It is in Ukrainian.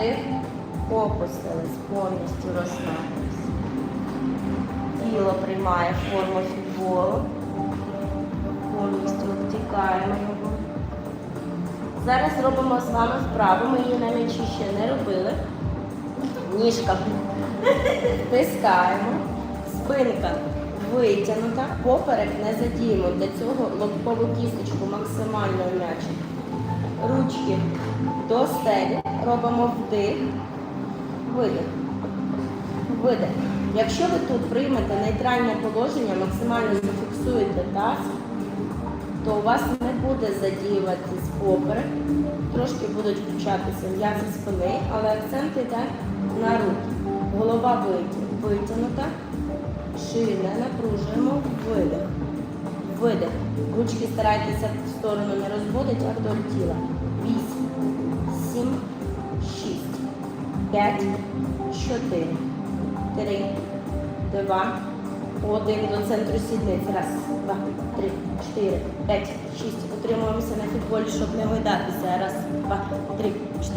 Вдих. Опустились, повністю розслабились. Тіло приймає форму футболу. Повністю обтікаємо його. Зараз робимо з вами вправу. Ми її на м'ячі ще не робили. Ніжка Тискаємо. Спинка витягнута. Поперек не задіємо. Для цього лобкову кісточку максимально м'ячик. Ручки до стелі. Робимо вдих. Видих. Видих. Якщо ви тут приймете нейтральне положення, максимально зафіксуєте таз, то у вас не буде задіюватись поперек. Трошки будуть включатися м'язи спини, але акцент йде на руки. Голова витягнута, шию напружуємо, видих. Видих. Ручки старайтеся в сторону не розводити, а вдоль тіла. Вісім, сім, шість, п'ять, чотири, три, два, один до центру сідниць. Раз, два, три, чотири, п'ять, шість. Утримуємося на футболі, щоб не видатися. Раз, два, три, чотири.